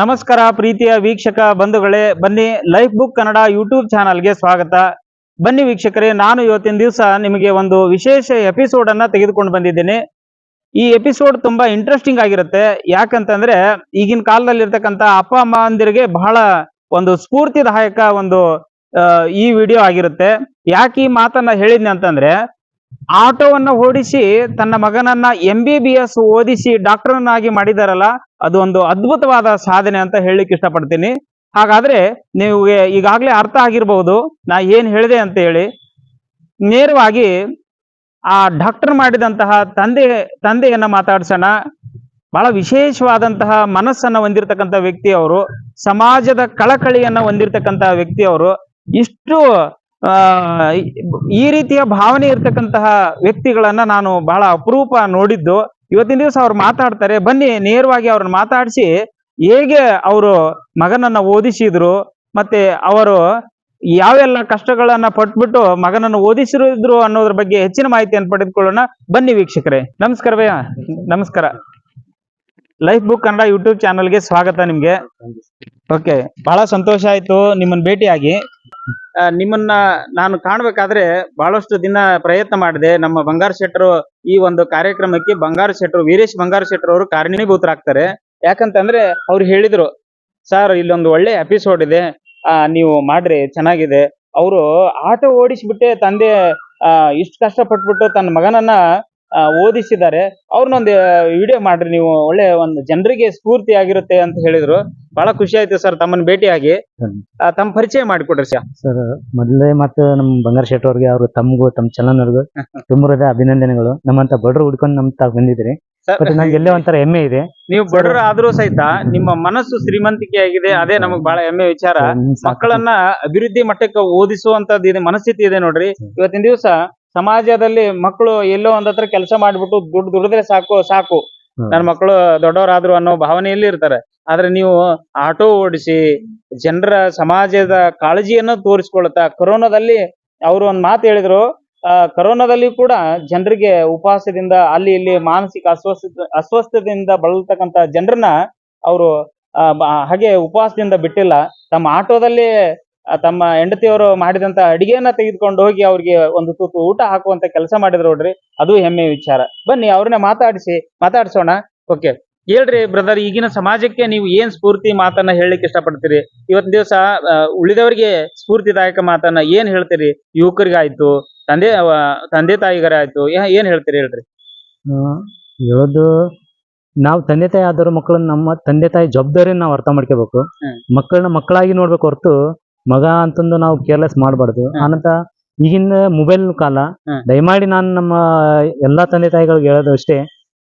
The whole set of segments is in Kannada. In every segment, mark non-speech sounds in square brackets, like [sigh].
ನಮಸ್ಕಾರ ಪ್ರೀತಿಯ ವೀಕ್ಷಕ ಬಂಧುಗಳೇ, ಬನ್ನಿ ಲೈಫ್ ಬುಕ್ ಕನ್ನಡ ಯೂಟ್ಯೂಬ್ ಚಾನಲ್ಗೆ ಸ್ವಾಗತ. ಬನ್ನಿ ವೀಕ್ಷಕರೇ, ನಾನು ಇವತ್ತಿನ ದಿವಸ ನಿಮಗೆ ಒಂದು ವಿಶೇಷ ಎಪಿಸೋಡ್ ಅನ್ನ ತೆಗೆದುಕೊಂಡು ಬಂದಿದ್ದೇನೆ. ಈ ಎಪಿಸೋಡ್ ತುಂಬಾ ಇಂಟ್ರೆಸ್ಟಿಂಗ್ ಆಗಿರುತ್ತೆ. ಯಾಕಂತಂದ್ರೆ, ಈಗಿನ ಕಾಲದಲ್ಲಿ ಇರ್ತಕ್ಕಂತ ಅಪ್ಪ, ಅಮ್ಮಂದಿರಿಗೆ ಬಹಳ ಒಂದು ಸ್ಫೂರ್ತಿದಾಯಕ ಒಂದು ಈ ವಿಡಿಯೋ ಆಗಿರುತ್ತೆ. ಯಾಕೆ ಈ ಮಾತನ್ನ ಹೇಳಿದ್ನಿ ಅಂತಂದ್ರೆ ಆಟೋವನ್ನ ಓಡಿಸಿ ತನ್ನ ಮಗನನ್ನ ಎಂ ಬಿ ಬಿ ಎಸ್ ಓದಿಸಿ ಡಾಕ್ಟರ್ನಾಗಿ ಮಾಡಿದಾರಲ್ಲ, ಅದು ಒಂದು ಅದ್ಭುತವಾದ ಸಾಧನೆ ಅಂತ ಹೇಳಲಿಕ್ಕೆ ಇಷ್ಟಪಡ್ತೀನಿ. ಹಾಗಾದ್ರೆ ನೀವು ಈಗಾಗಲೇ ಅರ್ಥ ಆಗಿರ್ಬಹುದು ನಾ ಏನ್ ಹೇಳಿದೆ ಅಂತ ಹೇಳಿ. ನೇರವಾಗಿ ಆ ಡಾಕ್ಟರ್ ಮಾಡಿದಂತಹ ತಂದೆ, ತಂದೆಯನ್ನ ಮಾತಾಡ್ಸೋಣ. ಬಹಳ ವಿಶೇಷವಾದಂತಹ ಮನಸ್ಸನ್ನ ಹೊಂದಿರತಕ್ಕಂಥ ವ್ಯಕ್ತಿ ಅವರು ಸಮಾಜದ ಕಳಕಳಿಯನ್ನ ಹೊಂದಿರತಕ್ಕಂತಹ ವ್ಯಕ್ತಿ ಅವರು ಇಷ್ಟು ಈ ರೀತಿಯ ಭಾವನೆ ಇರ್ತಕ್ಕಂತಹ ವ್ಯಕ್ತಿಗಳನ್ನ ನಾನು ಬಹಳ ಅಪರೂಪ ನೋಡಿದ್ದು. ಇವತ್ತಿನ ದಿವಸ ಅವ್ರು ಮಾತಾಡ್ತಾರೆ. ಬನ್ನಿ, ನೇರವಾಗಿ ಅವ್ರನ್ನ ಮಾತಾಡಿಸಿ ಹೇಗೆ ಅವರು ಮಗನನ್ನ ಓದಿಸಿದ್ರು, ಮತ್ತೆ ಅವರು ಯಾವೆಲ್ಲ ಕಷ್ಟಗಳನ್ನ ಪಟ್ಬಿಟ್ಟು ಮಗನನ್ನು ಓದಿಸಿದ್ರು ಅನ್ನೋದ್ರ ಬಗ್ಗೆ ಹೆಚ್ಚಿನ ಮಾಹಿತಿಯನ್ನು ಪಡೆದುಕೊಳ್ಳೋಣ. ಬನ್ನಿ ವೀಕ್ಷಕರೇ. ನಮಸ್ಕಾರ ಭಯ್ಯ ನಮಸ್ಕಾರ. ಲೈಫ್ ಬುಕ್ ಕನ್ನಡ ಯೂಟ್ಯೂಬ್ ಚಾನಲ್ಗೆ ಸ್ವಾಗತ ನಿಮ್ಗೆ. ಓಕೆ, ಬಹಳ ಸಂತೋಷ ಆಯ್ತು ನಿಮ್ಮನ್ನ ಭೇಟಿಯಾಗಿ. ನಿಮ್ಮನ್ನ ನಾನು ಕಾಣ್ಬೇಕಾದ್ರೆ ಬಹಳಷ್ಟು ದಿನ ಪ್ರಯತ್ನ ಮಾಡಿದೆ. ನಮ್ಮ ಬಂಗಾರ ಶೆಟ್ಟರು ಈ ಒಂದು ಕಾರ್ಯಕ್ರಮಕ್ಕೆ ಬಂಗಾರ ಶೆಟ್ಟರು, ವೀರೇಶ್ ಬಂಗಾರ ಶೆಟ್ಟರು ಅವರು ಕಾರಣೀಭೂತರಾಗ್ತಾರೆ. ಯಾಕಂತಂದ್ರೆ ಅವ್ರು ಹೇಳಿದ್ರು, ಸರ್, ಇಲ್ಲೊಂದು ಒಳ್ಳೆ ಎಪಿಸೋಡ್ ಇದೆ. ನೀವು ಮಾಡ್ರಿ, ಚೆನ್ನಾಗಿದೆ. ಅವರು ಆಟೋ ಓಡಿಸ್ಬಿಟ್ಟೆ, ತಂದೆ ಇಷ್ಟು ಪಟ್ಬಿಟ್ಟು ತನ್ನ ಮಗನನ್ನ ಓದಿಸಿದ್ದಾರೆ. ಅವ್ರನ್ನೊಂದು ವಿಡಿಯೋ ಮಾಡ್ರಿ ನೀವು. ಒಳ್ಳೆ ಒಂದು ಜನರಿಗೆ ಸ್ಫೂರ್ತಿ ಆಗಿರುತ್ತೆ ಅಂತ ಹೇಳಿದ್ರು. ಬಹಳ ಖುಷಿ ಆಯ್ತು ಸರ್ ತಮ್ಮನ್ನ ಭೇಟಿಯಾಗಿ. ಆ, ತಮ್ಮ ಪರಿಚಯ ಮಾಡಿಕೊಡ್ರಿ ಸರ್. ಸರ್ ಮೊದಲೇ ಮತ್ತು ನಮ್ಮ ಬಂಗಾರ ಶೆಟ್ಟಿ ಅವ್ರಿಗೆ ಅವ್ರ ತಮ್ಗೂ ತಮ್ಮ ಚಲನವ್ರಿಗೂ [laughs] ತುಂಬ ಹೃದಯ ಅಭಿನಂದನೆಗಳು. ನಮ್ಮಂತ ಬಡ್ರು ಹುಡ್ಕೊಂಡು ನಮ್ ತಾವ್ ಬಂದಿದ್ರಿ ಬಟ್ ನಂಗೆ ಎಲ್ಲೇ ಒಂಥರ ಹೆಮ್ಮೆ ಇದೆ. ನೀವು ಬಡ್ರ ಆದ್ರೂ ಸಹಿತ ನಿಮ್ಮ ಮನಸ್ಸು ಶ್ರೀಮಂತಿಕೆ ಆಗಿದೆ. ಅದೇ ನಮಗ್ ಬಹಳ ಹೆಮ್ಮೆ ವಿಚಾರ. ಮಕ್ಕಳನ್ನ ಅಭಿವೃದ್ಧಿ ಮಟ್ಟಕ್ಕೆ ಓದಿಸುವಂತದ್ದು ಇದೆ ಮನಸ್ಥಿತಿ ಇದೆ ನೋಡ್ರಿ. ಇವತ್ತಿನ ದಿವಸ ಸಮಾಜದಲ್ಲಿ ಮಕ್ಕಳು ಎಲ್ಲೋ ಒಂದ್ ಹತ್ರ ಕೆಲಸ ಮಾಡ್ಬಿಟ್ಟು ದುಡ್ಡು ದುಡಿದ್ರೆ ಸಾಕು ಸಾಕು. ನನ್ನ ಮಕ್ಕಳು ದೊಡ್ಡವರಾದ್ರು ಅನ್ನೋ ಭಾವನೆಯಲ್ಲಿ ಇರ್ತಾರೆ. ಆದ್ರೆ ನೀವು ಆಟೋ ಓಡಿಸಿ ಜನರ ಸಮಾಜದ ಕಾಳಜಿಯನ್ನು ತೋರಿಸ್ಕೊಳ್ತಾ ಕೊರೋನಾದಲ್ಲಿ ಅವರು ಒಂದ್ ಮಾತು ಹೇಳಿದ್ರು ಕರೋನಾದಲ್ಲಿ ಕೂಡ ಜನರಿಗೆ ಉಪವಾಸದಿಂದ ಅಲ್ಲಿ ಇಲ್ಲಿ ಮಾನಸಿಕ ಅಸ್ವಸ್ಥ ಅಸ್ವಸ್ಥದಿಂದ ಬಳಲ್ತಕ್ಕಂತ ಜನರನ್ನ ಅವರು ಹಾಗೆ ಉಪವಾಸದಿಂದ ಬಿಟ್ಟಿಲ್ಲ. ತಮ್ಮ ಆಟೋದಲ್ಲಿ ತಮ್ಮ ಹೆಂಡತಿಯವರು ಮಾಡಿದಂತ ಅಡಿಗೆಯನ್ನ ತೆಗೆದುಕೊಂಡು ಹೋಗಿ ಅವ್ರಿಗೆ ಒಂದು ತೂತು ಊಟ ಹಾಕುವಂತ ಕೆಲಸ ಮಾಡಿದ್ರು ನೋಡ್ರಿ ಅದು ಹೆಮ್ಮೆ ವಿಚಾರ. ಬನ್ನಿ ಅವ್ರನ್ನ ಮಾತಾಡಿಸಿ ಮಾತಾಡ್ಸೋಣ. ಓಕೆ. ಹೇಳ್ರಿ ಬ್ರದರ್ ಈಗಿನ ಸಮಾಜಕ್ಕೆ ನೀವು ಏನ್ ಸ್ಫೂರ್ತಿ ಮಾತನ್ನ ಹೇಳಲಿಕ್ಕೆ ಇಷ್ಟಪಡ್ತೀರಿ? ಇವತ್ತಿನ ದಿವಸ ಉಳಿದವರಿಗೆ ಸ್ಫೂರ್ತಿದಾಯಕ ಮಾತನ್ನ ಏನ್ ಹೇಳ್ತೀರಿ? ಯುವಕರಿಗಾಯ್ತು ತಂದೆ ತಂದೆ ತಾಯಿಗರ ಆಯ್ತು ಏ- ಏನ್ ಹೇಳ್ತೀರಿ ಹೇಳ್ರಿ. ಹೇಳೋದು ನಾವು ತಂದೆ ತಾಯಿ ಆದವರು ಮಕ್ಕಳನ್ನ ನಮ್ಮ ತಂದೆ ತಾಯಿ ಜವಾಬ್ದಾರಿಯನ್ನ ನಾವು ಅರ್ಥ ಮಾಡ್ಕೋಬೇಕು. ಮಕ್ಕಳನ್ನ ಮಕ್ಕಳಾಗಿ ನೋಡ್ಬೇಕು ಹೊರತು ಮಗ ಅಂತಂದು ನಾವು ಕೇರ್ಲೆಸ್ ಮಾಡಬಾರ್ದು. ಅನಂತ ಈಗಿನ ಮೊಬೈಲ್ ಕಾಲ. ದಯಮಾಡಿ ನಾನು ನಮ್ಮ ಎಲ್ಲಾ ತಂದೆ ತಾಯಿಗಳಿಗೆ ಹೇಳೋದು ಅಷ್ಟೇ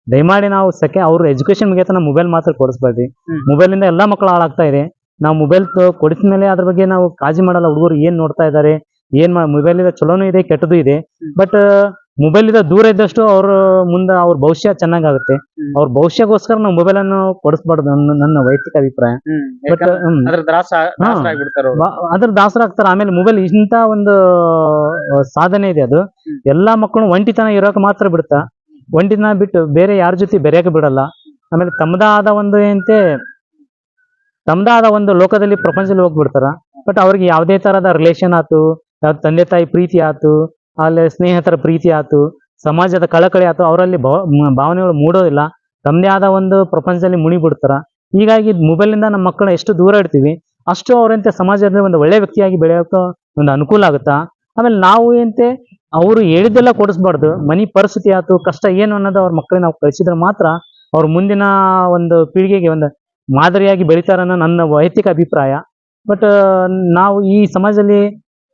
ದಯಮಾಡಿ ನಾವು ಸೆಕೆ ಅವ್ರ ಎಜುಕೇಶನ್ ಮುಗಿಯತ್ತ ನಾವು ಮೊಬೈಲ್ ಮಾತ್ರ ಕೊಡಿಸ್ಬಾರ್ದು. ಮೊಬೈಲ್ ಇಂದ ಎಲ್ಲಾ ಮಕ್ಕಳು ಹಾಳಾಗ್ತಾ ಇದೆ. ನಾವು ಮೊಬೈಲ್ ಕೊಡಿಸಿದ ಮೇಲೆ ಅದ್ರ ಬಗ್ಗೆ ನಾವು ಕಾಜಿ ಮಾಡಲ್ಲ ಹುಡುಗರು ಏನ್ ನೋಡ್ತಾ ಇದ್ದಾರೆ ಏನ್ ಮೊಬೈಲ್ ಇಂದ ಚಲೋನು ಇದೆ ಕೆಟ್ಟದು ಇದೆ. ಬಟ್ ಮೊಬೈಲ್ ಇಂದ ದೂರ ಇದ್ದಷ್ಟು ಅವ್ರ ಮುಂದೆ ಅವ್ರ ಭವಿಷ್ಯ ಚೆನ್ನಾಗಾಗುತ್ತೆ. ಅವ್ರ ಭವಿಷ್ಯಗೋಸ್ಕರ ನಾವು ಮೊಬೈಲ್ ಅನ್ನು ಕೊಡಿಸ್ಬಾರ್ದು ನನ್ನ ನನ್ನ ವೈಯಕ್ತಿಕ ಅಭಿಪ್ರಾಯ. ಬಟ್ ಅದ್ರ ದಾಸ ಆಗ್ತಾರ. ಆಮೇಲೆ ಮೊಬೈಲ್ ಇಂತ ಒಂದು ಸಾಧನೆ ಇದೆ ಅದು. ಎಲ್ಲಾ ಮಕ್ಕಳು ಒಂಟಿತನ ಇರೋಕೆ ಮಾತ್ರ ಬಿಡ್ತಾ. ಒಂಟಿತನ ಬಿಟ್ಟು ಬೇರೆ ಯಾರ ಜೊತೆ ಬೆರೆಯಕ್ಕೆ ಬಿಡಲ್ಲ. ಆಮೇಲೆ ತಮ್ಮದ ಆದ ಒಂದು ಏನಂತೆ ತಮ್ಮದ ಆದ ಒಂದು ಲೋಕದಲ್ಲಿ ಪ್ರಪಂಚದಲ್ಲಿ ಹೋಗ್ಬಿಡ್ತಾರ. ಬಟ್ ಅವ್ರಿಗೆ ಯಾವುದೇ ತರದ ರಿಲೇಷನ್ ಆತು ಯಾವ್ದು ತಂದೆ ತಾಯಿ ಪ್ರೀತಿ ಆತು ಅಲ್ಲಿ ಸ್ನೇಹಿತರ ಪ್ರೀತಿ ಆಯ್ತು, ಸಮಾಜದ ಕಳಕಳಿ ಆಯ್ತು, ಅವರಲ್ಲಿ ಭಾವನೆಗಳು ಮೂಡೋದಿಲ್ಲ, ತಮ್ಮದೇ ಆದ ಒಂದು ಪ್ರಪಂಚದಲ್ಲಿ ಮುಣಿಬಿಡ್ತಾರೆ. ಹೀಗಾಗಿ ಮೊಬೈಲಿಂದ ನಮ್ಮ ಮಕ್ಕಳನ್ನ ಎಷ್ಟು ದೂರ ಇಡ್ತೀವಿ, ಅಷ್ಟು ಅವರಂತೆ ಸಮಾಜದಲ್ಲಿ ಒಂದು ಒಳ್ಳೆ ವ್ಯಕ್ತಿಯಾಗಿ ಬೆಳೆಯೋಕೆ ಒಂದು ಅನುಕೂಲ ಆಗುತ್ತಾ? ಆಮೇಲೆ ನಾವು ಏನಂತೆ ಅವರು ಹೇಳಿದ್ದೆಲ್ಲ ಕೊಡಿಸ್ಬಾರ್ದು, ಮನಿ ಪರಿಸ್ಥಿತಿ ಆಯ್ತು, ಕಷ್ಟ ಏನು ಅನ್ನೋದು ಅವ್ರ ಮಕ್ಕಳಿಗೆ ನಾವು ಕಳಿಸಿದ್ರೆ ಮಾತ್ರ ಅವ್ರ ಮುಂದಿನ ಒಂದು ಪೀಳಿಗೆಗೆ ಒಂದು ಮಾದರಿಯಾಗಿ ಬೆಳೀತಾರನ್ನೋ ನನ್ನ ವೈಯಕ್ತಿಕ ಅಭಿಪ್ರಾಯ. ಬಟ್, ನಾವು ಈ ಸಮಾಜದಲ್ಲಿ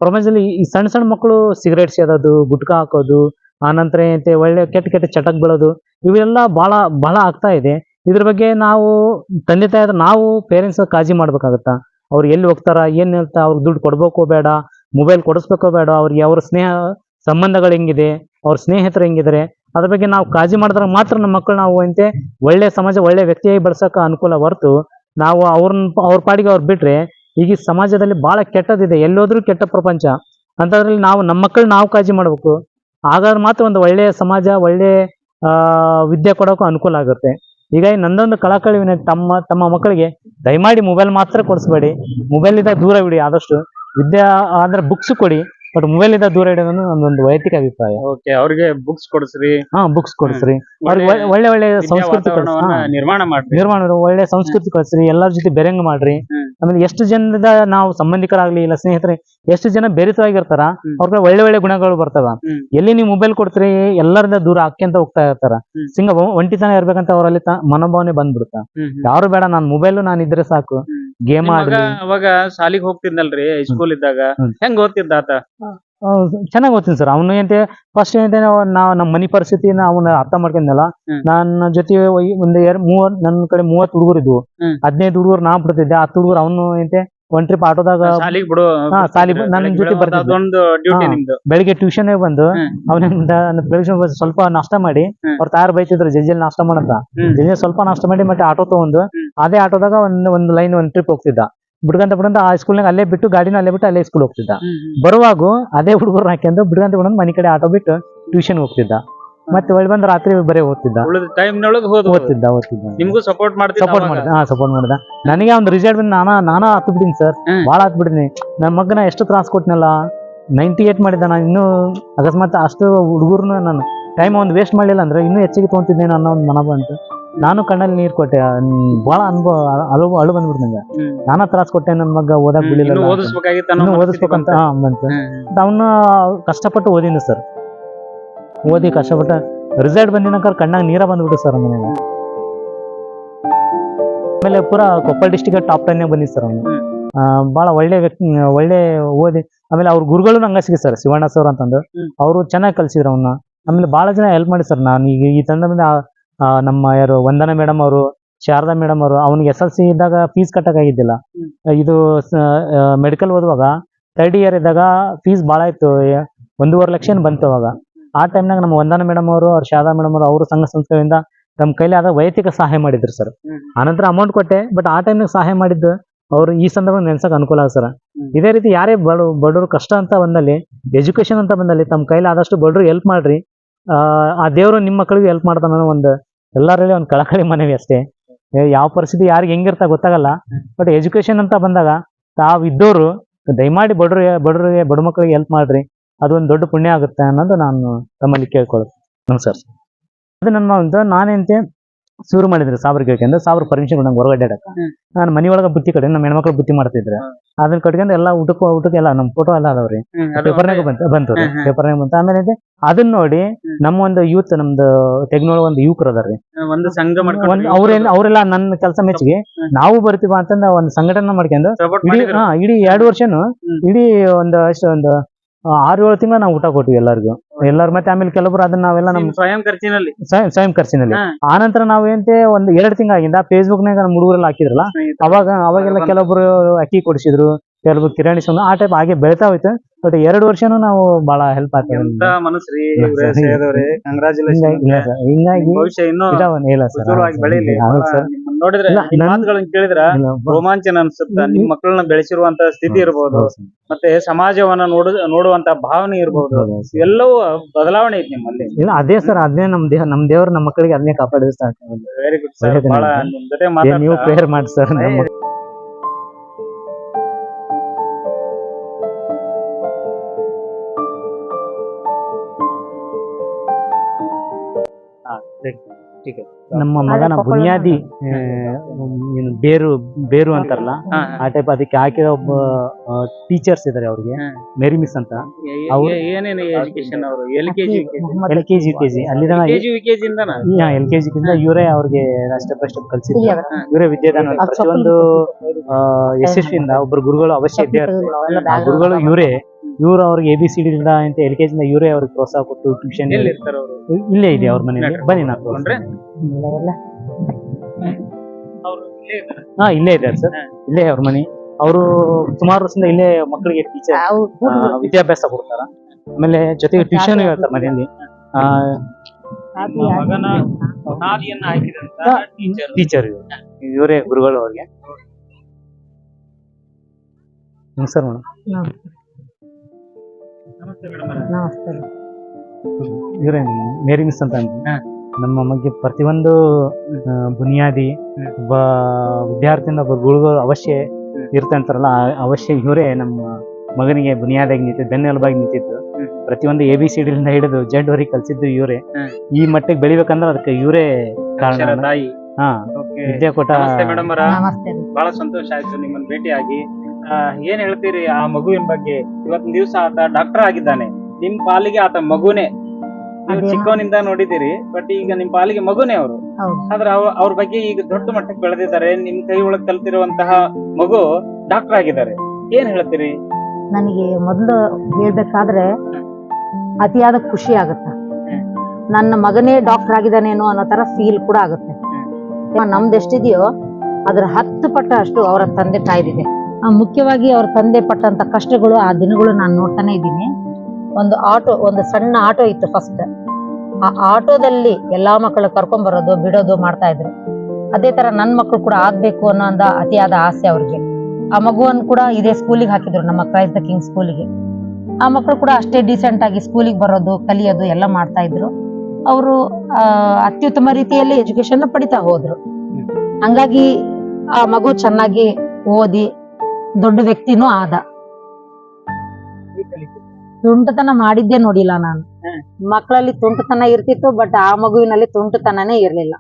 ಪ್ರಪಂಚದಲ್ಲಿ ಈ ಸಣ್ಣ ಸಣ್ಣ ಮಕ್ಕಳು ಸಿಗರೇಟ್ ಸೇದೋದು ಗುಟ್ಕಾ ಹಾಕೋದು ಆನಂತರ ಏನಂತೆ ಒಳ್ಳೆ ಕೆಟ್ಟ ಕೆಟ್ಟ ಚಟಕ್ ಬೀಳೋದು, ಇವೆಲ್ಲ ಬಹಳ ಬಹಳ ಆಗ್ತಾ ಇದೆ. ಇದ್ರ ಬಗ್ಗೆ ನಾವು, ತಂದೆ ತಾಯಿ ನಾವು ಪೇರೆಂಟ್ಸ್ ಕಾಳಜಿ ಮಾಡ್ಬೇಕಾಗತ್ತಾ? ಅವ್ರು ಎಲ್ಲಿ ಹೋಗ್ತಾರ, ಏನ್ ಹೇಳ್ತಾ, ಅವ್ರಿಗೆ ದುಡ್ಡು ಕೊಡ್ಬೇಕೋ ಬೇಡ ಮೊಬೈಲ್ ಕೊಡಿಸ್ಬೇಕೋ ಬೇಡ, ಅವ್ರಿಗೆ ಅವ್ರ ಸ್ನೇಹ ಸಂಬಂಧಗಳು ಹೆಂಗಿದೆ, ಅವ್ರ ಸ್ನೇಹಿತರು ಹೆಂಗಿದ್ದಾರೆ, ಅದ್ರ ಬಗ್ಗೆ ನಾವು ಕಾಳಜಿ ಮಾಡಿದ್ರೆ ಮಾತ್ರ ನಮ್ಮ ಮಕ್ಕಳು ನಾವು ಅಂತೆ ಒಳ್ಳೆ ಸಮಾಜ, ಒಳ್ಳೆ ವ್ಯಕ್ತಿಯಾಗಿ ಬೆಳ್ಸೋಕೆ ಅನುಕೂಲ ಹೊರತು, ನಾವು ಅವ್ರನ್ನ, ಅವ್ರ ಪಾಡಿಗೆ ಅವ್ರು ಬಿಟ್ರೆ ಈಗ ಈ ಸಮಾಜದಲ್ಲಿ ಬಹಳ ಕೆಟ್ಟದಿದೆ ಎಲ್ಲೋದ್ರೂ ಕೆಟ್ಟ ಪ್ರಪಂಚ. ಅಂತದ್ರಲ್ಲಿ ನಾವು ನಮ್ಮ ಮಕ್ಕಳು ನಾವು ಕಾಳಜಿ ಮಾಡ್ಬೇಕು. ಹಾಗಾದ್ರೆ ಮಾತ್ರ ಒಂದು ಒಳ್ಳೆಯ ಸಮಾಜ ಒಳ್ಳೆ ಆ ವಿದ್ಯೆ ಕೊಡೋಕ್ಕೂ ಅನುಕೂಲ ಆಗುತ್ತೆ. ಹೀಗಾಗಿ ನಂದೊಂದು ಕಳಕಳಿ ವಿನಂತಿ ತಮ್ಮ ತಮ್ಮ ಮಕ್ಕಳಿಗೆ ದಯಮಾಡಿ ಮೊಬೈಲ್ ಮಾತ್ರ ಕೊಡಿಸ್ಬೇಡಿ. ಮೊಬೈಲ್ ಇಂದ ದೂರ ಬಿಡಿ ಆದಷ್ಟು. ವಿದ್ಯಾ ಅಂದ್ರೆ ಬುಕ್ಸ್ ಕೊಡಿ ಬಟ್ ಮೊಬೈಲ್ ಇಂದ ದೂರ ಇಡೋದು ನಂದೊಂದು ವೈಯಕ್ತಿಕ ಅಭಿಪ್ರಾಯ. ಓಕೆ ಅವ್ರಿಗೆ ಬುಕ್ಸ್ ಕೊಡಿಸ್ರಿ. ಹಾ ಬುಕ್ಸ್ ಕೊಡಿಸ್ರಿ. ಅವ್ರಿಗೆ ಒಳ್ಳೆ ಒಳ್ಳೆ ಸಂಸ್ಕೃತಿ ನಿರ್ಮಾಣ ಮಾಡಿ ನಿರ್ಮಾಣ ಒಳ್ಳೆ ಸಂಸ್ಕೃತಿ ಕಳಿಸ್ರಿ. ಎಲ್ಲರ ಜೊತೆ ಬೆರೆಂಗ್ ಮಾಡ್ರಿ. ಆಮೇಲೆ ಎಷ್ಟು ಜನದ ನಾವು ಸಂಬಂಧಿಕರಾಗ್ಲಿ ಇಲ್ಲ ಸ್ನೇಹಿತರೆ ಎಷ್ಟು ಜನ ಬೆರೆತವಾಗಿರ್ತಾರ ಅವ್ರ ಅವ್ರಿಗೆ ಒಳ್ಳೆ ಒಳ್ಳೆ ಗುಣಗಳು ಬರ್ತಾವ. ಎಲ್ಲಿ ನೀವು ಮೊಬೈಲ್ ಕೊಡ್ತೀರಿ ಎಲ್ಲರಿಂದ ದೂರ ಆಕ್ಯಂತ ಹೋಗ್ತಾ ಇರ್ತಾರ. ಸಿಂಗ ಒಂಟಿತನ ಇರ್ಬೇಕಂತ ಅವರಲ್ಲಿ ತ- ಮನೋಭಾವನೆ ಬಂದ್ಬಿಡುತ್ತ. ಯಾರು ಬೇಡ ನಾನ್ ಮೊಬೈಲ್ ನಾನು ಇದ್ರೆ ಸಾಕು. ಗೇಮ್ ಅವಾಗ ಸಾಲಿಗೆ ಹೋಗ್ತಿದ್ನಲ್ರಿ ಸ್ಕೂಲ್ ಇದ್ದಾಗ. ಹೆಂಗ್ ಓದ್ತಿದ್ದ ಆತ? ಚೆನ್ನಾಗಿ ಓದ್ತೀನಿ ಸರ್ ಅವನು ಏನಂತೆ ಫಸ್ಟ್ ಏನಂತೆ ನಾವು ನಮ್ಮ ಮನಿ ಪರಿಸ್ಥಿತಿನ ಅವನ ಅರ್ಥ ಮಾಡ್ಕೊಂಡಲ್ಲ. ನನ್ನ ಜೊತೆ ಒಂದ್ ಎರಡ್ ಮೂವತ್ ನನ್ನ ಕಡೆ ಮೂವತ್ ಹುಡುಗರು ಇದ್ವು. ಹದಿನೈದು ಹುಡುಗರು ನಾ ಬಿಡ್ತಿದ್ದೆ ಹತ್ತು ಹುಡುಗರು ಅವನು ಏನಂತೆ ಒಂದ್ ಟ್ರಿಪ್ ಆಟೋದಾಗ ಸಾಲಿಗೆ ಬಿಡು ಹಾ, ಸಾಲಿಗ್ ಬ- ನನ್ ಜೊತೆ ಬರ್ತಿದ್ದೆ. ಬೆಳಿಗ್ಗೆ ಟ್ಯೂಷನ್ ಬಂದು ಅವನ ಅವನಿಂದ ಬೆಳಿಗ್ಗೆ ಸ್ವಲ್ಪ ನಾಷ್ಟ ಮಾಡಿ. ಅವ್ರ ತಾಯಾರು ಬೈತಿದ್ರು ಜಜ್ಜಲ್ಲಿ ನಾಷ್ಟ ಮಾಡಂತ ಜಜ್ಜಲ್ಲಿ ಜಜ್ಜಲ್ ಸ್ವಲ್ಪ ನಾಷ್ಟ ಮಾಡಿ ಮತ್ತೆ ಆಟೋ ತಗೊಂಡು. ಅದೇ ಆಟೋದಾಗ ಒಂದ್ ಒಂದ್ ಲೈನ್ ಒಂದ್ ಟ್ರಿಪ್ ಹೋಗ್ತಿದ್ದ ಬಿಡ್ಕಂತ ಬಿಡಂತ ಆ ಸ್ಕೂಲ್ನಾಗ ಅಲ್ಲೇ ಬಿಟ್ಟು ಗಾಡಿನ ಅಲ್ಲೇ ಬಿಟ್ಟು ಅಲ್ಲೇ ಸ್ಕೂಲ್ ಹೋಗ್ತಿದ್ದ. ಬರುವಾಗ ಅದೇ ಹುಡುಗರು ಹಾಕ್ಯಂದು ಬಿಡ್ಕಂತ ಬಿಡಂತ ಮನೆ ಕಡೆ ಆಟೋ ಬಿಟ್ಟು ಟ್ಯೂಷನ್ ಹೋಗ್ತಿದ್ದ. ಮತ್ತೆ ಒಳ್ಳೆ ಬಂದ್ ರಾತ್ರಿ ಬರೇ ಓದ್ತಿದ್ದ. ಓದ್ತಿದ್ದ ಓದ್ತಿದ್ದ. ನಿಮ್ಗೂ ಸಪೋರ್ಟ್ ಮಾಡ್ತಿದ್ದ ಸಪೋರ್ಟ್? ಮಾಡಿದ ಹಾ ಸಪೋರ್ಟ್ ಮಾಡಿದ ನನಗೆ ಒಂದು ರಿಸಲ್ಟ್ ಬಂದು ನಾನಾ ನಾನಾ ಹತ್ತು ಬಿಡೀನಿ ಸರ್ ಬಹಳ ಭಾಳ ಹತ್ತು ಬಿಟ್ಟಿನಿ ನನ್ನ ಮಗನ ಎಷ್ಟು ತ್ರಾಸ್ ಕೊಟ್ನಲ್ಲ ನೈಂಟಿ ಏಟ್ ಮಾಡಿದ್ದ ನಾನು. ಇನ್ನೂ ಅಕಸ್ಮಾತ್ ಅಷ್ಟು ಹುಡುಗರ್ನ ನಾನು ಟೈಮ್ ಒಂದು ವೇಸ್ಟ್ ಮಾಡಲಿಲ್ಲ ಅಂದ್ರೆ ಇನ್ನೂ ಹೆಚ್ಚಿಗೆ ತೊಗೊಂತಿದ್ದೇನೆ ಅನ್ನೋ ಒಂದು ಮನ ಬಂತು ನಾನು ಕಣ್ಣಲ್ಲಿ ನೀರು ಕೊಟ್ಟೆ. ಬಹಳ ಅನುಭವ ಅಳು ಅಳು ಬಂದ್ಬಿಡ್ತು ನಂಗೆ. ನಾನು ತ್ರಾಸ ಕೊಟ್ಟೆ ನನ್ನ ಮಗ ಓದಕ್ ಬಿಡಿಲ್ಲ ಬಿಡಲಿಲ್ಲ ಇನ್ನೂ ಓದಿಸ್ಬೇಕಂತ ಬಂತು. ಹಾ, ಬಂತು. ಅವನ್ನ ಕಷ್ಟಪಟ್ಟು ಓದಿನಿ ಸರ್. ಓದಿ ಕಷ್ಟಪಟ್ಟ ರಿಸಲ್ಟ್ ಬಂದಿನಕ ಕಣ್ಣಾಗ ನೀರ ಬಂದ್ಬಿಟ್ಟು ಸರ್ ಮನೆಗೆ ಆಮೇಲೆ ಪೂರಾ ಕೊಪ್ಪಳ ಡಿಸ್ಟಿಕ್ ಟಾಪ್ ಟೆನ್ ಬಂದಿ ಸರ್ ಅವನು. ಬಹಳ ಒಳ್ಳೆ ವ್ಯಕ್ತಿ ಒಳ್ಳೆ ಓದಿ ಆಮೇಲೆ ಅವ್ರ ಗುರುಗಳು ನಂಗೆ ಸಿಗಿ ಸರ್ ಶಿವಣ್ಣ ಸರ್ ಅಂತಂದು. ಅವರು ಚೆನ್ನಾಗಿ ಕಲ್ಸಿದ್ರು ಅವನ್ನ ಆಮೇಲೆ ಬಹಳ ಜನ ಹೆಲ್ಪ್ ಮಾಡಿ ಸರ್ ನಾನು. ಈಗ ಈ ತಂಡ ನಮ್ಮ ಯಾರು ವಂದನ ಮೇಡಮ್ ಅವರು ಶಾರದಾ ಮೇಡಮ್ ಅವರು ಅವ್ನಿಗೆ ಎಸ್ ಎಲ್ ಸಿ ಇದ್ದಾಗ ಫೀಸ್ ಕಟ್ಟಕ್ಕಾಗಿದ್ದಿಲ್ಲ. ಇದು ಮೆಡಿಕಲ್ ಓದುವಾಗ ಥರ್ಡ್ ಇಯರ್ ಇದ್ದಾಗ ಫೀಸ್ ಭಾಳ ಇತ್ತು ಒಂದೂವರೆ ಲಕ್ಷ ಏನ್ ಬಂತು ಅವಾಗ. ಆ ಟೈಮ್ನಾಗ ನಮ್ಮ ವಂದನ ಮೇಡಮ್ ಅವರು ಅವ್ರ ಶಾರದಾ ಮೇಡಮ್ ಅವರು ಅವರು ಸಂಘ ಸಂಸ್ಥೆಯಿಂದ ನಮ್ಮ ಕೈಲಿ ಆದ ವೈಯಕ್ತಿಕ ಸಹಾಯ ಮಾಡಿದ್ರು ಸರ್ ಆನಂತರ ಅಮೌಂಟ್ ಕೊಟ್ಟೆ ಬಟ್ ಆ ಟೈಮ್ನಾಗ ಸಹಾಯ ಮಾಡಿದ್ದು ಅವ್ರು ಈ ಸಂದರ್ಭ ನೆನ್ಸಕ್ ಅನುಕೂಲ ಆಗ ಸರ್ ಇದೇ ರೀತಿ ಯಾರೇ ಬಡ ಬಡವರು ಕಷ್ಟ ಅಂತ ಬಂದಲ್ಲಿ ಎಜುಕೇಶನ್ ಅಂತ ಬಂದಲ್ಲಿ ತಮ್ಮ ಕೈಲಿ ಆದಷ್ಟು ಬಡವ್ರು ಹೆಲ್ಪ್ ಮಾಡ್ರಿ. ಆ, ದೇವರು ನಿಮ್ಮ ಮಕ್ಕಳಿಗೆ ಹೆಲ್ಪ್ ಮಾಡ್ತಾನೋ ಒಂದು ಎಲ್ಲರಲ್ಲಿ ಒಂದು ಕಳಕಳಿ ಮನವಿ ಅಷ್ಟೇ. ಯಾವ ಪರಿಸ್ಥಿತಿ ಯಾರಿಗೆ ಹೆಂಗಿರ್ತಾ ಗೊತ್ತಾಗಲ್ಲ. ಬಟ್ ಎಜುಕೇಶನ್ ಅಂತ ಬಂದಾಗ ತಾವು ಇದ್ದವರು ದಯಮಾಡಿ ಬಡವ್ರಿಗೆ ಬಡವರಿಗೆ ಬಡ ಮಕ್ಕಳಿಗೆ ಹೆಲ್ಪ್ ಮಾಡ್ರಿ. ಅದೊಂದು ದೊಡ್ಡ ಪುಣ್ಯ ಆಗುತ್ತೆ ಅನ್ನೋದು ನಾನು ತಮ್ಮಲ್ಲಿ ಕೇಳ್ಕೊಳ್ಳೋದು. ನಮಸ್ಕಾರ ಅದು ನನ್ನ ನಾನೇಂತೆ ಶುರು ಮಾಡಿದ್ರು ಸಾವಿರ ಕೇಳ್ಕೊಂಡು ಸಾವಿರ ಪರ್ಮಿಷನ್ ನಂಗೆ ಹೊರಗಡೆ ಅಡಕ. ನಾನು ಮನೆ ಒಳಗೆ ಬುತ್ತಿ ಕಡೆ ನಮ್ಮ ಹೆಣ್ಮಕ್ಳು ಬುತ್ತಿ ಮಾಡ್ತಿದ್ರೆ. ಅದನ್ನ ಕಟ್ಕೊಂಡು ಎಲ್ಲ ಊಟಕ್ಕೆ ಊಟಕ್ಕೆ ಎಲ್ಲ ನಮ್ಮ ಫೋಟೋ ಎಲ್ಲ ಅದಾವ್ರಿ ಪೇಪರ್ ಅದು ಪೇಪರ್ನಾಗ ಬಂತು ಹ್ಮ್. ಪೇಪರ್ನಾಗ ಬಂತು ಆಮೇಲೆ ಅದನ್ನ ನೋಡಿ ನಮ್ಮ ಒಂದು ಯೂತ್ ನಮ್ದು ತೆಗ್ನೋಳ ಒಂದು ಯುವಕರು ಅದಾರ್ರಿ ಒಂದು ಸಂಘ ಒಂದ್ ಅವ್ರೇನ್ ಅವರೆಲ್ಲ ನನ್ನ ಕೆಲಸ ಮೆಚ್ಚಿಗೆ. ನಾವು ಬರ್ತೀವ ಅಂತಂದ ಒಂದು ಸಂಘಟನೆ ಮಾಡ್ಕೊಂಡು ಇಡೀ ಮಾಡಿದ್ರು ಹಾ ಇಡೀ ಎರಡು ವರ್ಷನು. ಇಡೀ ಒಂದು ಅಷ್ಟೊಂದು ಒಂದು ಆರು ಏಳು ತಿಂಗಳ ನಾವು ಊಟ ಕೊಟ್ಟಿವಿ ಎಲ್ಲರಿಗೂ ಎಲ್ಲರೂ ಮತ್ತೆ ಆಮೇಲೆ ಕೆಲವರು ಅದನ್ನ ನಾವೆಲ್ಲ ನಮ್ಮ ನಿಮ್ ಸ್ವಯಂ ಖರ್ಚಿನಲ್ಲಿ ಸ್ವಯಂ ಸ್ವಯಂ ಖರ್ಚಿನಲ್ಲಿ ಹಾ. ಆನಂತರ ನಾವು ಏನಂತೆ ಒಂದ್ ಎರಡು ತಿಂಗಳಾಗಿಂದ ಫೇಸ್ಬುಕ್ ನಾಗ ನಮ್ಮ ಹುಡುಗರೆಲ್ಲ ಹಾಕಿದ್ರಲ್ಲ. ಅವಾಗ ಅವಾಗೆಲ್ಲ. ಕೆಲವೊಬ್ರು ಅಕ್ಕಿ ಕೊಡಿಸಿದ್ರು ಕೆಲವೊಬ್ರು ಕಿರಾಣಿ ಸಾಮಾನು ಆ ಟೈಪ್ ಹಾಗೆ ಬೆಳಿತಾ ಹೋಯ್ತು. ಬಟ್ ಎರಡು ವರ್ಷನೂ ನಾವು ಬಹಳ ಹೆಲ್ಪ್ ಆಗ್ತದೆ ಎಂತ ಮನಸ್ರಿ ಹಿಂಗಾಗಿ ಭವಿಷ್ಯ ಇನ್ನೂ ಇಲ್ಲ ಸರ್ ಬೆಳೀಲಿ. ನೋಡಿದ್ರೆ ಮಾತುಗಳನ್ನ ಕೇಳಿದ್ರ ರೋಮಾಂಚನ ಅನ್ಸುತ್ತ. ನಿಮ್ ಮಕ್ಕಳನ್ನ ಬೆಳೆಸಿರುವಂತ ಸ್ಥಿತಿ ಇರ್ಬೋದು. ಮತ್ತೆ ಸಮಾಜವನ್ನ ನೋಡ ನೋಡುವಂತ ಭಾವನೆ ಇರ್ಬೋದು. ಎಲ್ಲವೂ ಬದಲಾವಣೆ ಐತಿ ನಿಮ್ಮಲ್ಲಿ. ಇಲ್ಲ ಅದೇ ಸರ್ ಅದೇ ನಮ್ ದೇಹ ನಮ್ ದೇವರು ನಮ್ಮ ಮಕ್ಕಳಿಗೆ ಅದನ್ನೇ ಕಾಪಾಡಿದ್ರೆ ಸಾಕು ವೆರಿ ಗುಡ್ ಸರ್ ಬಹಳ. ನಿಮ್ ಜೊತೆ ನೀವು ಪ್ರೇಯರ್ ಮಾಡಿ ಸರ್ ನಮ್ಮ ನಮ್ಮ ಮಗನ ಬುನಿಯಾದಿ ಏನು ಬೇರು ಬೇರು ಅಂತಾರಲ್ಲ? ಆ ಟೈಪ್ ಅದಕ್ಕೆ ಹಾಕಿದ ಒಬ್ಬ ಟೀಚರ್ಸ್ ಇದಾರೆ ಅವ್ರಿಗೆ. ಮೇರಿ ಮಿಸ್ ಅಂತ. L K G K G U K G ಅಲ್ಲಿ ಎಲ್ ಕೆ ಜಿ ಇವರೇ ಅವ್ರಿಗೆ ಸ್ಟೆಪ್ ಬೈ ಸ್ಟೆಪ್ ಕಲ್ಸಿದ್ರು ಇವರೇ ವಿದ್ಯಾದಾನ ಪ್ರತಿಯೊಂದು ಆ, ಯಶಸ್ವಿಯಿಂದ ಒಬ್ಬರು ಗುರುಗಳು ಅವಶ್ಯ ಇದ್ದೇ ಇರ್ತಾರೆ ಆ ಗುರುಗಳು ಇವರೇ. ಇವ್ರು ಅವ್ರಿಗೆ ಎ ಬಿ ಸಿ ಡಿ ಅಂತ ಎಲ್ ಕೆ ಜಿಂದ ಇವರೇ ಅವ್ರಿಗೆ ಪ್ರೋತ್ಸಾಹ ಕೊಟ್ಟು ಟ್ಯೂಷನ್ ಎಲ್ಲಿ ಇರ್ತಾರ ಅವರು? ಇಲ್ಲೇ ಇದೆ ಅವ್ರ ಮನೆಯಲ್ಲಿ ಬನ್ನಿ ಇದಾರೆ. ಹಾ ಇಲ್ಲೇ ಇದ್ದಾರೆ ಸರ್. ಇಲ್ಲೇ ಅವ್ರ ಮನೆ. ಅವರು ಸುಮಾರು ವರ್ಷದಿಂದ ಇಲ್ಲೇ ಮಕ್ಕಳಿಗೆ ಟೀಚರ್ ವಿದ್ಯಾಭ್ಯಾಸ ಕೊಡ್ತಾರ. ಆಮೇಲೆ ಜೊತೆಗೆ ಟ್ಯೂಷನ್ ಹೇಳ್ತಾರೆ ಮನೆಯಲ್ಲಿ. ಆ, ಮಗನ ನಾದಿಯನ್ನ ಹಾಕಿದಂತ ಟೀಚರ್ ಟೀಚರ್ ಇವರೇ. ಗುರುಗಳು ಅವ್ರಿಗೆ. Sir madam? ನಮಸ್ತೆ ಇವರೇ ಮೇರಿ ಮಿಸ್ ಅಂತ. ನಮ್ಮ ಬಗ್ಗೆ ಪ್ರತಿಯೊಂದು ಬುನಿಯಾದಿ. ಒಬ್ಬ ವಿದ್ಯಾರ್ಥಿಯಿಂದ ಒಬ್ಬ ಗುರುಗಳು ಅವಶ್ಯ ಇರ್ತ ಅಂತಾರಲ್ಲ ಅವಶ್ಯ ಇವರೇ ನಮ್ಮ ಮಗನಿಗೆ ಬುನಿಯಾದಾಗಿ ನಿಂತಿದ್ದು ಬೆನ್ನೆಲುಬಾಗಿ ನಿಂತಿದ್ದು. ಪ್ರತಿಯೊಂದು ಎ ಬಿ ಸಿ ಡಿಲಿಂದ ಹಿಡಿದು ಜೆಡ್ ವರೆಗೆ ಕಲಿಸಿದ್ದು ಇವರೇ. ಈ ಮಟ್ಟಿಗೆ ಬೆಳಿಬೇಕಂದ್ರೆ ಅದಕ್ಕೆ ಇವರೇ ಕಾರಣ. ಹಾ. ವಿದ್ಯಾಕೂಟ ಬಹಳ ಸಂತೋಷ ಆಯ್ತು ನಿಮ್ಮನ್ನ ಭೇಟಿಯಾಗಿ. ಆ, ಏನ್ ಹೇಳ್ತೀರಿ? ಆ ಮಗುವಿನ ಬಗ್ಗೆ ಇವತ್ತಿನ ದಿವಸ ಆತ ಡಾಕ್ಟರ್ ಆಗಿದ್ದಾನೆ. ನಿಮ್ ಪಾಲಿಗೆ ಆತ ಮಗುನೇ. ಚಿಕ್ಕವನಿಂದ ನೋಡಿದಿರಿ ಬಟ್ ಈಗ ನಿಮ್ ಪಾಲಿಗೆ ಮಗುನೇ ಅವರು. ಆದ್ರೆ ಅವ್ರ ಬಗ್ಗೆ ಈಗ ದೊಡ್ಡ ಮಟ್ಟಕ್ಕೆ ಬೆಳೆದಿದ್ದಾರೆ. ನಿಮ್ ಕೈ ಒಳಗ್ ಕಲ್ತಿರುವಂತಹ ಮಗು ಡಾಕ್ಟರ್ ಆಗಿದ್ದಾರೆ. ಏನ್ ಹೇಳ್ತೀರಿ? ನನಗೆ ಮೊದಲು ಹೇಳ್ಬೇಕಾದ್ರೆ ಅತಿಯಾದ ಖುಷಿ ಆಗುತ್ತೆ. ನನ್ನ ಮಗನೇ ಡಾಕ್ಟರ್ ಆಗಿದ್ದಾನೇನೋ ಅನ್ನೋ ತರ ಫೀಲ್ ಕೂಡ ಆಗುತ್ತೆ. ನಮ್ದು ಎಷ್ಟಿದೆಯೋ ಅದ್ರ ಹತ್ತು ಪಟ್ಟ ಅಷ್ಟು ಅವರ ತಂದೆ ತಾಯ್ದಿದೆ. ಮುಖ್ಯವಾಗಿ ಅವ್ರ ತಂದೆ ಪಟ್ಟಂತ ಕಷ್ಟಗಳು ಆ ದಿನಗಳು ನಾನು ನೋಡ್ತಾನೆ ಇದ್ದೀನಿ. ಒಂದು ಆಟೋ ಒಂದು ಸಣ್ಣ ಆಟೋ ಇತ್ತು ಫಸ್ಟ್ ಆ ಆಟೋದಲ್ಲಿ ಎಲ್ಲಾ ಮಕ್ಕಳು ಕರ್ಕೊಂಡ್ ಬರೋದು ಬಿಡೋದು ಮಾಡ್ತಾ ಇದ್ರು. ಅದೇ ತರ ನನ್ನ ಮಕ್ಕಳು ಕೂಡ ಆಗ್ಬೇಕು ಅನ್ನೋ ಒಂದು ಅತಿಯಾದ ಆಸೆ ಅವ್ರಿಗೆ. ಆ ಮಗುವನ್ನು ಕೂಡ ಇದೇ ಸ್ಕೂಲಿಗೆ ಹಾಕಿದ್ರು ನಮ್ಮ ಕ್ರೈಸ್ಟ್ ದ ಕಿಂಗ್ ಸ್ಕೂಲಿಗೆ ಆ ಮಕ್ಕಳು ಕೂಡ ಅಷ್ಟೇ ಡೀಸೆಂಟ್ ಆಗಿ ಸ್ಕೂಲಿಗೆ ಬರೋದು ಕಲಿಯೋದು ಎಲ್ಲ ಮಾಡ್ತಾ ಇದ್ರು. ಅವರು ಅತ್ಯುತ್ತಮ ರೀತಿಯಲ್ಲಿ ಎಜುಕೇಶನ್ ಪಡಿತಾ ಹೋದ್ರು. ಹಂಗಾಗಿ ಆ ಮಗು ಚೆನ್ನಾಗಿ ಓದಿ ದೊಡ್ಡ ವ್ಯಕ್ತಿನೂ ಆದ. ತುಂಟತನ ಮಾಡಿದ್ದೆ ನೋಡಿಲ್ಲ ನಾನು. ಮಕ್ಕಳಲ್ಲಿ ತುಂಟತನ ಇರ್ತಿತ್ತು ಬಟ್ ಆ ಮಗುವಿನಲ್ಲಿ ತುಂಟತನನೇ ಇರ್ಲಿಲ್ಲ.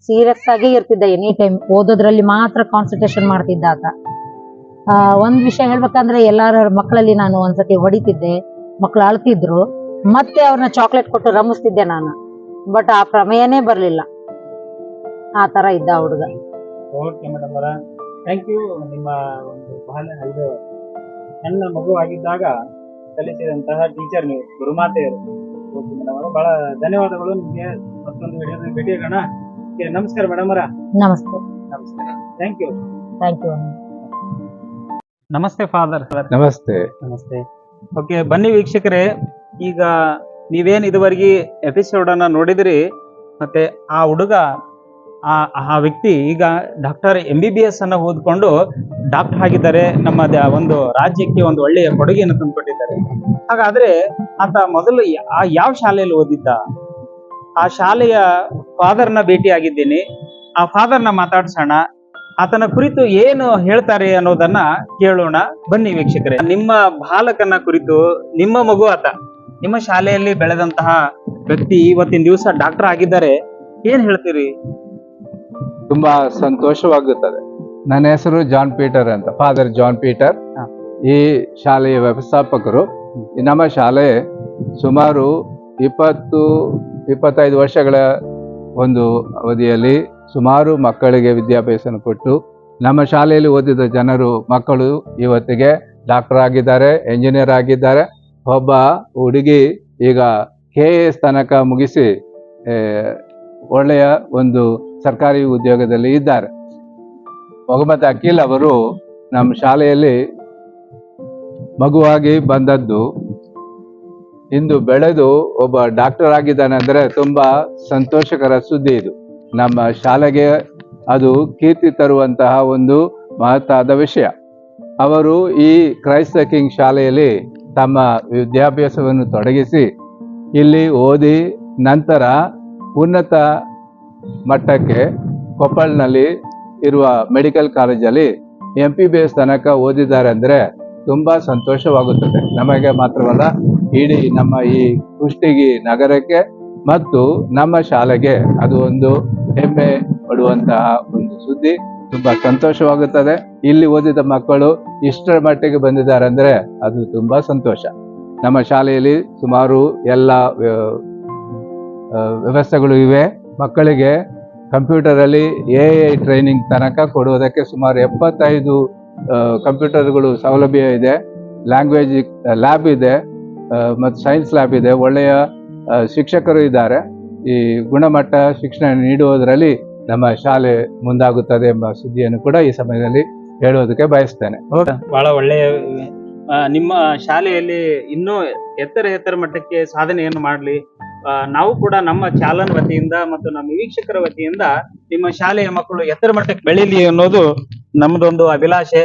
ಸೀರಿಯಸ್ ಆಗಿ ಇರ್ತಿದ್ದ ಎನಿ ಟೈಮ್ ಓದೋದ್ರಲ್ಲಿ ಮಾತ್ರ ಕಾನ್ಸಂಟ್ರೇಷನ್ ಮಾಡ್ತಿದ್ದ ಆತ ಆ, ಒಂದ್ ವಿಷಯ ಹೇಳ್ಬೇಕಂದ್ರೆ ಎಲ್ಲಾರ ಮಕ್ಕಳಲ್ಲಿ ನಾನು ಒಂದ್ಸತಿ ಹೊಡಿತಿದ್ದೆ. ಮಕ್ಳು ಅಳ್ತಿದ್ರು. ಮತ್ತೆ ಅವ್ರನ್ನ ಚಾಕ್ಲೇಟ್ ಕೊಟ್ಟು ರಮಿಸ್ತಿದ್ದೆ ನಾನು. ಬಟ್ ಆ ಪ್ರಮೇಯನೇ ಬರ್ಲಿಲ್ಲ. ಆ ತರ ಇದ್ದ ಹುಡುಗ. ಥ್ಯಾಂಕ್ ಯು ನಿಮ್ಮ ಒಂದು ಬಹಳ ಇದು ನನ್ನ ಮಗು ಆಗಿದ್ದಾಗ ಕಲಿಸಿದಂತಹ ಟೀಚರ್ ನೀವು ಗುರುಮಾತೆಯರು ಮೇಡಮ್ ಬಹಳ ಧನ್ಯವಾದಗಳು ನಿಮಗೆ ಮತ್ತೊಂದು ವಿಡಿಯೋದಲ್ಲಿ ಭೇಟಿಯಾಗೋಣ ನಮಸ್ಕಾರ ಮೇಡಮ್ ಅವರ. ನಮಸ್ತೆ. ನಮಸ್ಕಾರ ಥ್ಯಾಂಕ್ ಯು ಥ್ಯಾಂಕ್ ಯು ನಮಸ್ತೆ ಫಾದರ್ ನಮಸ್ತೆ. ನಮಸ್ತೆ. ಓಕೆ ಬನ್ನಿ ವೀಕ್ಷಕರೇ ಈಗ ನೀವೇನ್ ಇದುವರೆಗೆ ಎಪಿಸೋಡ್ ಅನ್ನ ನೋಡಿದ್ರಿ ಮತ್ತೆ ಆ ಹುಡುಗ ಆ ಆ ವ್ಯಕ್ತಿ ಈಗ doctor M B B S ಅನ್ನ ಓದ್ಕೊಂಡು ಡಾಕ್ಟರ್ ಆಗಿದ್ದಾರೆ. ನಮ್ಮ ಒಂದು ರಾಜ್ಯಕ್ಕೆ ಒಂದು ಒಳ್ಳೆಯ ಕೊಡುಗೆಯನ್ನು ತಂದುಕೊಟ್ಟಿದ್ದಾರೆ. ಹಾಗಾದ್ರೆ ಆತ ಮೊದಲು ಯಾವ ಶಾಲೆಯಲ್ಲಿ ಓದಿದ್ದ? ಆ ಶಾಲೆಯ ಫಾದರ್ನ ಭೇಟಿಯಾಗಿದ್ದೀನಿ ಆ ಫಾದರ್ನ ಮಾತಾಡ್ಸೋಣ. ಆತನ ಕುರಿತು ಏನು ಹೇಳ್ತಾರೆ ಅನ್ನೋದನ್ನ ಕೇಳೋಣ. ಬನ್ನಿ ವೀಕ್ಷಕರೇ. ನಿಮ್ಮ ಬಾಲಕನ ಕುರಿತು ನಿಮ್ಮ ಮಗು ಆತ, ನಿಮ್ಮ ಶಾಲೆಯಲ್ಲಿ ಬೆಳೆದಂತಹ ವ್ಯಕ್ತಿ ಇವತ್ತಿನ ದಿವಸ ಡಾಕ್ಟರ್ ಆಗಿದ್ದಾರೆ. ಏನ್ ಹೇಳ್ತೀರಿ? ತುಂಬಾ ಸಂತೋಷವಾಗುತ್ತದೆ. ನನ್ನ ಹೆಸರು ಜಾನ್ ಪೀಟರ್ ಅಂತ ಫಾದರ್ ಜಾನ್ ಪೀಟರ್. ಈ ಶಾಲೆಯ ವ್ಯವಸ್ಥಾಪಕರು ಈ ನಮ್ಮ ಶಾಲೆ ಸುಮಾರು ಇಪ್ಪತ್ತು ಇಪ್ಪತ್ತೈದು ವರ್ಷಗಳ ಒಂದು ಅವಧಿಯಲ್ಲಿ ಸುಮಾರು ಮಕ್ಕಳಿಗೆ ವಿದ್ಯಾಭ್ಯಾಸ ಕೊಟ್ಟು ನಮ್ಮ ಶಾಲೆಯಲ್ಲಿ ಓದಿದ ಜನರು ಮಕ್ಕಳು ಇವತ್ತಿಗೆ ಡಾಕ್ಟರ್ ಆಗಿದ್ದಾರೆ ಎಂಜಿನಿಯರ್ ಆಗಿದ್ದಾರೆ. ಒಬ್ಬ ಹುಡುಗಿ ಈಗ ಕೆ ಎಸ್ ತನಕ ಮುಗಿಸಿ ಒಳ್ಳೆಯ ಒಂದು ಸರ್ಕಾರಿ ಉದ್ಯೋಗದಲ್ಲಿ ಇದ್ದಾರೆ. ಮೊಹಮ್ಮದ್ ಅಖಿಲ್ ಅವರು ನಮ್ಮ ಶಾಲೆಯಲ್ಲಿ ಮಗುವಾಗಿ ಬಂದದ್ದು. ಇಂದು ಬೆಳೆದು ಒಬ್ಬ ಡಾಕ್ಟರ್ ಆಗಿದ್ದಾನೆ ಅಂದರೆ ತುಂಬಾ ಸಂತೋಷಕರ ಸುದ್ದಿ ಇದು. ನಮ್ಮ ಶಾಲೆಗೆ ಅದು ಕೀರ್ತಿ ತರುವಂತಹ ಒಂದು ಮಹತ್ತಾದ ವಿಷಯ. ಅವರು ಈ ಕ್ರೈಸ್ತ ಕಿಂಗ್ ಶಾಲೆಯಲ್ಲಿ ತಮ್ಮ ವಿದ್ಯಾಭ್ಯಾಸವನ್ನು ತೊಡಗಿಸಿ ಇಲ್ಲಿ ಓದಿ ನಂತರ ಉನ್ನತ ಮಟ್ಟಕ್ಕೆ ಕೊಪ್ಪಳ್ನಲ್ಲಿ ಇರುವ ಮೆಡಿಕಲ್ ಕಾಲೇಜಲ್ಲಿ ಎಂ ಪಿ ಬಿ ಎಸ್ ತನಕ ಓದಿದ್ದಾರೆ ಅಂದರೆ ತುಂಬ ಸಂತೋಷವಾಗುತ್ತದೆ. ನಮಗೆ ಮಾತ್ರವಲ್ಲ, ಇಡೀ ನಮ್ಮ ಈ ಕುಷ್ಟಗಿ ನಗರಕ್ಕೆ ಮತ್ತು ನಮ್ಮ ಶಾಲೆಗೆ ಅದು ಒಂದು ಹೆಮ್ಮೆ ಪಡುವಂತಹ ಒಂದು ಸುದ್ದಿ. ತುಂಬಾ ಸಂತೋಷವಾಗುತ್ತದೆ. ಇಲ್ಲಿ ಓದಿದ ಮಕ್ಕಳು ಇಷ್ಟರ ಮಟ್ಟಿಗೆ ಬಂದಿದ್ದಾರೆ ಅಂದ್ರೆ ಅದು ತುಂಬಾ ಸಂತೋಷ. ನಮ್ಮ ಶಾಲೆಯಲ್ಲಿ ಸುಮಾರು ಎಲ್ಲ ವ್ಯ- ವ್ಯವಸ್ಥೆಗಳು ಇವೆ. ಮಕ್ಕಳಿಗೆ ಕಂಪ್ಯೂಟರ್ ಅಲ್ಲಿ ಎ ಐ ಟ್ರೈನಿಂಗ್ ತನಕ ಕೊಡುವುದಕ್ಕೆ ಸುಮಾರು ಎಪ್ಪತ್ತೈದು ಕಂಪ್ಯೂಟರ್ಗಳು ಸೌಲಭ್ಯ ಇದೆ. ಲ್ಯಾಂಗ್ವೇಜ್ ಲ್ಯಾಬ್ ಇದೆ. ಮತ್ತು ಸೈನ್ಸ್ ಲ್ಯಾಬ್ ಇದೆ. ಒಳ್ಳೆಯ ಶಿಕ್ಷಕರು ಇದ್ದಾರೆ. ಈ ಗುಣಮಟ್ಟ ಶಿಕ್ಷಣ ನೀಡುವುದರಲ್ಲಿ ನಮ್ಮ ಶಾಲೆ ಮುಂದಾಗುತ್ತದೆ ಎಂಬ ಸುದ್ದಿಯನ್ನು ಕೂಡ ಈ ಸಮಯದಲ್ಲಿ ಹೇಳುವುದಕ್ಕೆ ಬಯಸ್ತೇನೆ. ಬಹಳ ಒಳ್ಳೆಯ ನಿಮ್ಮ ಶಾಲೆಯಲ್ಲಿ ಇನ್ನೂ ಎತ್ತರ ಎತ್ತರ ಮಟ್ಟಕ್ಕೆ ಸಾಧನೆಯನ್ನು ಮಾಡಲಿ. ನಾವು ಕೂಡ ನಮ್ಮ ಚಾಲನ್ ವತಿಯಿಂದ ಮತ್ತು ನಮ್ಮ ವೀಕ್ಷಕರ ವತಿಯಿಂದ ನಿಮ್ಮ ಶಾಲೆಯ ಮಕ್ಕಳು ಎತ್ತರ ಮಟ್ಟಕ್ಕೆ ಬೆಳೀಲಿ ಅನ್ನೋದು ನಮ್ದೊಂದು ಅಭಿಲಾಷೆ.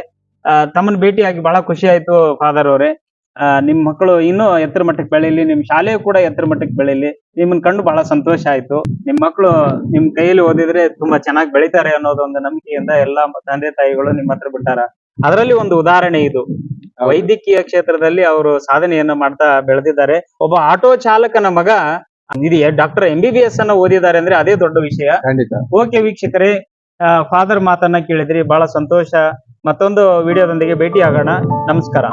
ತಮ್ಮನ್ನ ಭೇಟಿಯಾಗಿ ಬಹಳ ಖುಷಿ ಆಯ್ತು ಫಾದರ್ ಅವರೇ. ನಿಮ್ಮ ನಿಮ್ ಮಕ್ಕಳು ಇನ್ನೂ ಎತ್ತರ ಮಟ್ಟಕ್ಕೆ ಬೆಳೀಲಿ ನಿಮ್ಮ ಶಾಲೆ ಕೂಡ ಎತ್ತರ ಮಟ್ಟಕ್ಕೆ ಬೆಳೀಲಿ. ನಿಮ್ಮನ್ನ ಕಂಡು ಬಹಳ ಸಂತೋಷ ಆಯ್ತು. ನಿಮ್ಮ ಮಕ್ಕಳು ನಿಮ್ ಕೈಯಲ್ಲಿ ಓದಿದ್ರೆ ತುಂಬಾ ಚೆನ್ನಾಗಿ ಬೆಳಿತಾರೆ ಅನ್ನೋದೊಂದು ನಂಬಿಕೆಯಿಂದ ಎಲ್ಲಾ ತಂದೆ ತಾಯಿಗಳು ನಿಮ್ಮ ಹತ್ರ ಬಿಟ್ಟಾರ. ಅದರಲ್ಲಿ ಒಂದು ಉದಾಹರಣೆ ಇದು. ವೈದ್ಯಕೀಯ ಕ್ಷೇತ್ರದಲ್ಲಿ ಅವರು ಸಾಧನೆಯನ್ನ ಮಾಡ್ತಾ ಬೆಳೆದಿದ್ದಾರೆ. ಒಬ್ಬ ಆಟೋ ಚಾಲಕನ ಮಗ ಇದೆಯೇ doctor M B B S ಅನ್ನ ಓದಿದ್ದಾರೆ ಅಂದ್ರೆ ಅದೇ ದೊಡ್ಡ ವಿಷಯ. ಖಂಡಿತ. ಓಕೆ ವೀಕ್ಷಕರೇ ಫಾದರ್ ಮಾತನ್ನ ಕೇಳಿದ್ರಿ ಬಹಳ ಸಂತೋಷ. ಮತ್ತೊಂದು ವಿಡಿಯೋದೊಂದಿಗೆ ಭೇಟಿ ಆಗೋಣ ನಮಸ್ಕಾರ.